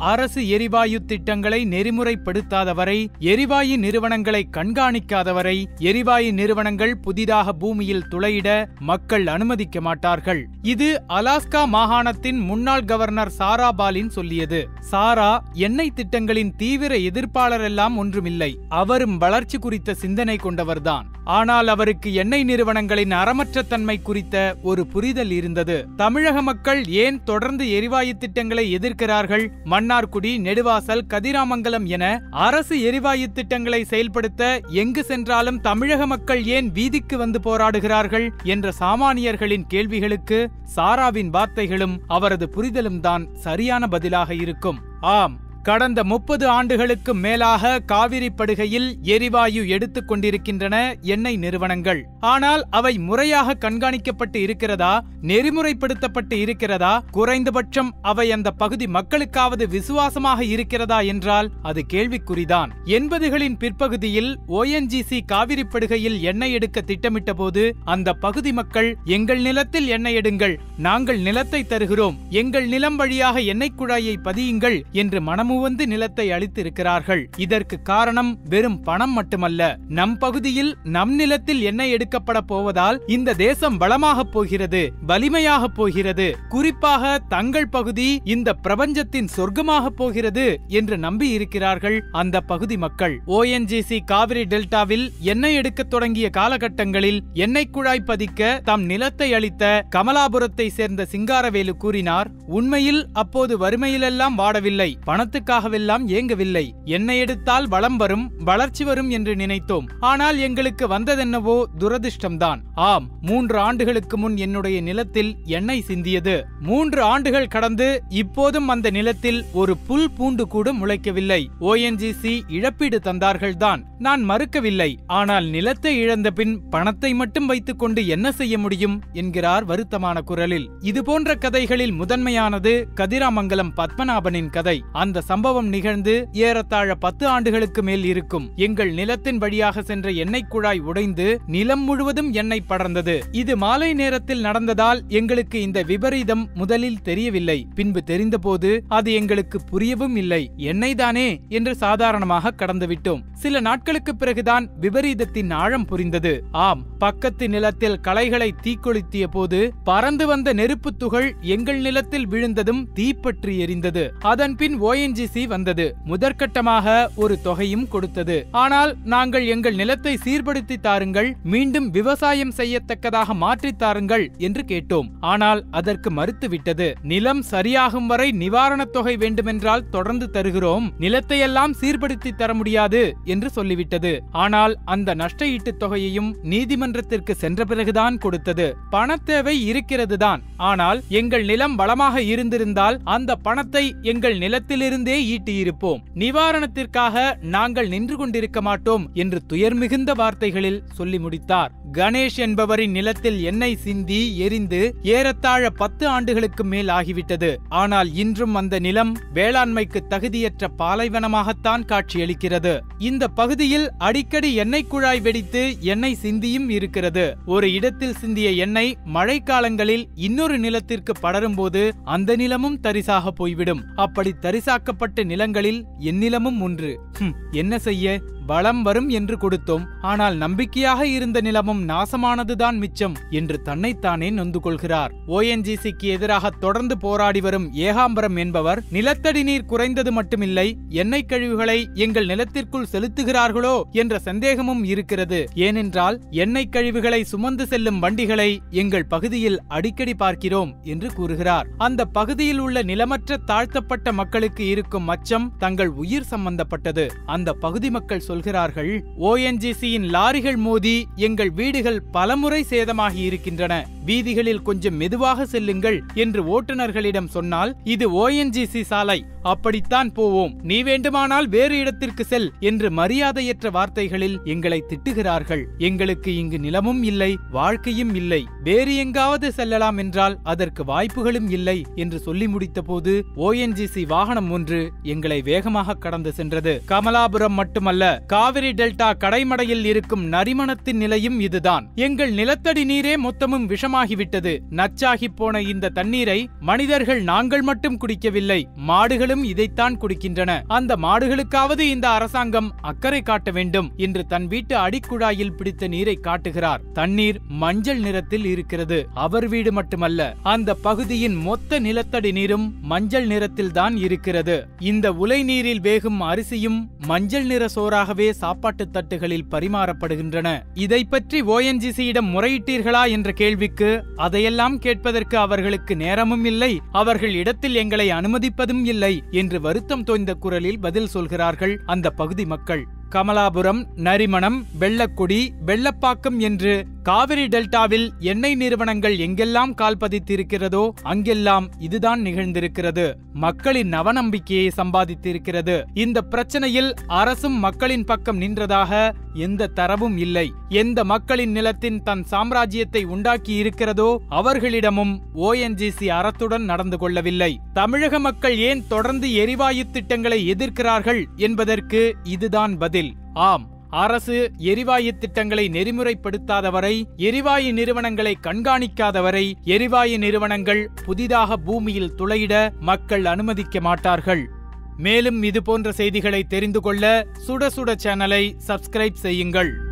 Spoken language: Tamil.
அரசு எரிவாயு திட்டங்களை நெறிமுறைப்படுத்தாதவரை எரிவாயு நிறுவனங்களை கண்காணிக்காதவரை எரிவாயு நிறுவனங்கள் புதிதாக பூமியில் துளையிட மக்கள் அனுமதிக்க மாட்டார்கள். இது அலாஸ்கா மாகாணத்தின் முன்னாள் கவர்னர் சாரா பாலின் சொல்லியது. சாரா எண்ணெய் திட்டங்களின் தீவிர எதிர்ப்பாளர் எல்லாம் ஒன்றுமில்லை. அவரும் வளர்ச்சி குறித்த சிந்தனை கொண்டவர்தான். ஆனால் அவருக்கு எண்ணெய் நிறுவனங்களின் அறமற்ற தன்மை குறித்த ஒரு புரிதல் இருந்தது. தமிழக மக்கள் ஏன் தொடர்ந்து எரிவாயு திட்டங்களை எதிர்க்கிறார்கள்? மன்னார்குடி நெடுவாசல் கதிராமங்கலம் என அரசு எரிவாயு திட்டங்களை செயல்படுத்த எங்கு சென்றாலும் தமிழக மக்கள் ஏன் வீதிக்கு வந்து போராடுகிறார்கள் என்ற சாமானியர்களின் கேள்விகளுக்கு சாராவின் வார்த்தைகளும் அவரது புரிதலும் தான் சரியான பதிலாக இருக்கும். ஆம். கடந்த முப்பது ஆண்டுகளுக்கு மேலாக காவிரி படுகையில் எரிவாயு எடுத்துக் கொண்டிருக்கின்றன எண்ணெய் நிறுவனங்கள். ஆனால் அவை முறையாக கண்காணிக்கப்பட்டு இருக்கிறதா நெறிமுறைப்படுத்தப்பட்டு இருக்கிறதா குறைந்தபட்சம் அவை அந்த பகுதி மக்களுக்காவது விசுவாசமாக இருக்கிறதா என்றால் அது கேள்விக்குறிதான். எண்பதுகளின் பிற்பகுதியில் ஓஎன்ஜிசி காவிரி படுகையில் எண்ணெய் எடுக்க திட்டமிட்ட போது அந்த பகுதி மக்கள் எங்கள் நிலத்தில் எண்ணெய் எடுங்கள் நாங்கள் நிலத்தை தருகிறோம் எங்கள் நிலம் வழியாக எண்ணெய் குழாயை பதியுங்கள் என்று மனம் மனமுவந்து நிலத்தை அளித்திருக்கிறார்கள் இதற்கு காரணம் வெறும் பணம் மட்டுமல்ல. நம் பகுதியில் நம் நிலத்தில் எண்ணெய் எடுக்கப்பட போவதால் இந்த தேசம் வளமாகப் போகிறது வலிமையாகப் போகிறது. குறிப்பாக தங்கள் பகுதி இந்த பிரபஞ்சத்தின் சொர்க்கமாகப் போகிறது என்று நம்பி இருக்கிறார்கள் அந்த பகுதி மக்கள். ஓஎன்ஜிசி காவிரி டெல்டாவில் எண்ணெய் எடுக்கத் தொடங்கிய காலகட்டங்களில் எண்ணெய் குழாய் பதிக்க தம் நிலத்தை அளித்த கமலாபுரத்தை சேர்ந்த சிங்காரவேலு கூறினார் உண்மையில் அப்போது வறுமையிலெல்லாம் வாடவில்லை. பணத்துக்காகவெல்லாம் ஏங்கவில்லை. என்னை எடுத்தால் வளம் வரும் வளர்ச்சி வரும் என்று நினைத்தோம். ஆனால் எங்களுக்கு வந்ததென்னவோ துரதிர்ஷ்டம்தான். ஆம் மூன்று ஆண்டுகளுக்கு முன் என்னுடைய நிலத்தில் எண்ணெய் சிந்தியது. மூன்று ஆண்டுகள் கடந்து இப்போதும் அந்த நிலத்தில் ஒரு புல் பூண்டு கூட முளைக்கவில்லை. ஓஎன்ஜிசி இழப்பீடு தந்தார்கள்தான். நான் மறுக்கவில்லை. ஆனால் நிலத்தை இழந்த பின் பணத்தை மட்டும் வைத்துக் கொண்டு என்ன செய்ய முடியும்? என்கிறார் வருத்தமான குரலில். இதுபோன்ற கதைகளில் முதன்மையானது கதிராமங்கலம் பத்மநாபனின் கதை. அந்த சம்பவம் நிகழ்ந்து ஏறத்தாழ பத்து ஆண்டுகளுக்கு மேல் இருக்கும். எங்கள் நிலத்தின் வழியாக சென்ற எண்ணெய் குழாய் உடைந்து நிலம் முழுவதும் எண்ணெய் படர்ந்தது. இது மாலை நேரத்தில் நடந்ததால் எங்களுக்கு இந்த விபரீதம் முதலில் தெரியவில்லை. பின்பு தெரிந்தபோது அது எங்களுக்கு புரியவும் இல்லை. எண்ணெய் தானே என்று சாதாரணமாக கடந்துவிட்டோம். சில நாட்களுக்கு பிறகுதான் விபரீதத்தின் ஆழம் புரிந்தது. ஆம் பக்கத்து நிலத்தில் களைகளை தீக்கொளுத்திய போது பறந்து வந்த நெருப்புத் துகள் எங்கள் நிலத்தில் விழுந்ததும் தீப்பற்றி எரிந்தது. அதன் பின் யுஜிசி வந்தது. முதற்கட்டமாக ஒரு தொகையும் கொடுத்தது. ஆனால் நாங்கள் எங்கள் நிலத்தை சீர்படுத்தி தாருங்கள் மீண்டும் விவசாயம் செய்யத்தக்கதாக மாற்றித் தாருங்கள் என்று கேட்டோம். ஆனால் அதற்கு மறுத்துவிட்டது. நிலம் சரியாகும் வரை நிவாரணத் தொகை வேண்டுமென்றால் தொடர்ந்து தருகிறோம். நிலத்தையெல்லாம் சீர்படுத்தி தர முடியாது என்று சொல்லிவிட்டது. ஆனால் அந்த நஷ்ட ஈட்டுத் தொகையையும் நீதிமன்றத்திற்கு சென்ற பிறகுதான் கொடுத்தது. பணத்தேவை இருக்கிறதுதான். ஆனால் எங்கள் நிலம் வளமாக இருந்திருந்தால் அந்த பணத்தை எங்கள் நிலத்திலிருந்து ஈட்டியிருப்போம். நிவாரணத்திற்காக நாங்கள் நின்று கொண்டிருக்க மாட்டோம் என்று துயர் மிகுந்த வார்த்தைகளில் சொல்லி முடித்தார். கணேஷ் என்பவரின் நிலத்தில் எண்ணெய் சிந்தி எரிந்து ஏறத்தாழ பத்து ஆண்டுகளுக்கு மேல் ஆகிவிட்டது. ஆனால் இன்றும் அந்த நிலம் வேளாண்மைக்கு தகுதியற்ற பாலைவனமாகத்தான் காட்சியளிக்கிறது. இந்த பகுதியில் அடிக்கடி எண்ணெய் குழாய் வெடித்து எண்ணெய் சிந்தியும் இருக்கிறது. ஒரு இடத்தில் சிந்திய எண்ணெய் மழைக்காலங்களில் இன்னொரு நிலத்திற்கு படரும்போது அந்த நிலமும் தரிசாக போய்விடும். அப்படி தரிசாக்கப்பட்ட நிலங்களில் எந்நிலமும் ஒன்று. என்ன செய்ய? வளம் வரும் என்று கொடுத்தோம். ஆனால் நம்பிக்கையாக இருந்த நிலமும் நாசமானதுதான் மிச்சம் என்று தன்னைத்தானே நொந்து கொள்கிறார் ஓஎன்ஜிசிக்கு எதிராக தொடர்ந்து போராடி வரும் ஏகாம்பரம் என்பவர் நிலத்தடி நீர் குறைந்தது மட்டுமில்லை எண்ணெய் கழிவுகளை எங்கள் நிலத்திற்குள் செலுத்துகிறார்களோ என்ற சந்தேகமும் இருக்கிறது. ஏனென்றால் எண்ணெய் கழிவுகளை சுமந்து செல்லும் வண்டிகளை எங்கள் பகுதியில் அடிக்கடி பார்க்கிறோம் என்று கூறுகிறார். அந்த பகுதியில் உள்ள நிலமற்ற தாழ்த்தப்பட்ட மக்களுக்கு இருக்கும் மச்சம் தங்கள் உயிர் சம்பந்தப்பட்டது. அந்த பகுதி மக்கள் சொல்கிறார்கள் ஓஎன்ஜிசியின் லாரிகள் மோதி எங்கள் வீடுகள் பலமுறை சேதமாகி இருக்கின்றன. வீதிகளில் கொஞ்சம் மெதுவாக செல்லுங்கள் என்று ஓட்டுநர்களிடம் சொன்னால் இது ஓஎன்ஜிசி சாலை. அப்படித்தான் போவோம். நீ வேண்டுமானால் வேறு இடத்திற்கு செல் என்று மரியாதையற்ற வார்த்தைகளில் எங்களை திட்டுகிறார்கள். எங்களுக்கு இங்கு நிலமும் இல்லை வாழ்க்கையும் இல்லை. வேறு எங்காவது செல்லலாம் என்றால் அதற்கு வாய்ப்புகளும் இல்லை என்று சொல்லி முடித்தபோது ஓஎன்ஜிசி வாகனம் ஒன்று எங்களை வேகமாக கடந்து சென்றது. கமலாபுரம் மட்டுமல்ல காவிரி டெல்டா கடைமடையில் இருக்கும் நரிமணத்தின் நிலையும் இதுதான். எங்கள் நிலத்தடி நீரே மொத்தமும் விஷமாகிவிட்டது. நச்சாகி போன இந்த தண்ணீரை மனிதர்கள் நாங்கள் மட்டும் குடிக்கவில்லை மாடுகளும் இதைத்தான் குடிக்கின்றன. அந்த மாடுகளுக்காவது இந்த அரசாங்கம் அக்கறை காட்ட வேண்டும் என்று தன் வீட்டு அடிக்குழாயில் பிடித்த நீரை காட்டுகிறார். தண்ணீர் மஞ்சள் நிறத்தில் இருக்கிறது அவர் வீடு மட்டுமல்ல அந்த பகுதியின் மொத்த நிலத்தடி நீரும் மஞ்சள் நிறத்தில் தான் இருக்கிறது. இந்த உலை நீரில் வேகும் அரிசியும் மஞ்சள் நிற சோறாகவே சாப்பாட்டு தட்டுகளில் பரிமாறப்படுகின்றன. இதை பற்றி ஓஎன்ஜிசியிடம் முறையிட்டீர்களா என்ற கேள்விக்கு அதையெல்லாம் கேட்பதற்கு அவர்களுக்கு நேரமும் இல்லை அவர்கள் இடத்தில் எங்களை அனுமதிப்பதும் இல்லை என்று வருத்தம் தோய்ந்த குரலில் பதில் சொல்கிறார்கள் அந்த பகுதி மக்கள். கமலாபுரம் நரிமணம் வெள்ளக்குடி வெள்ளப்பாக்கம் என்று காவிரி டெல்டாவில் எண்ணெய் நிறுவனங்கள் எங்கெல்லாம் கால் பதித்திருக்கிறதோ அங்கெல்லாம் இதுதான் நிகழ்ந்திருக்கிறது. மக்களின் நவநம்பிக்கையை சம்பாதித்திருக்கிறது. இந்த பிரச்சனையில் அரசும் மக்களின் பக்கம் நின்றதாக எந்த தரவும் இல்லை. எந்த மக்களின் நிலத்தின் தன் சாம்ராஜ்யத்தை உண்டாக்கி இருக்கிறதோ அவர்களிடமும் ஓஎன்ஜிசி அறத்துடன் நடந்து கொள்ளவில்லை. தமிழக மக்கள் ஏன் தொடர்ந்து எரிவாயு திட்டங்களை எதிர்க்கிறார்கள் என்பதற்கு இதுதான் பதில். ஆம். அரசு எரிவாயு திட்டங்களை நெறிமுறைப்படுத்தாதவரை எரிவாயு நிறுவனங்களை கண்காணிக்காதவரை எரிவாயு நிறுவனங்கள் புதிதாக பூமியில் துளையிட மக்கள் அனுமதிக்க மாட்டார்கள். மேலும் இதுபோன்ற செய்திகளை தெரிந்து கொள்ள சுட சுட சேனலை சப்ஸ்கிரைப் செய்யுங்கள்.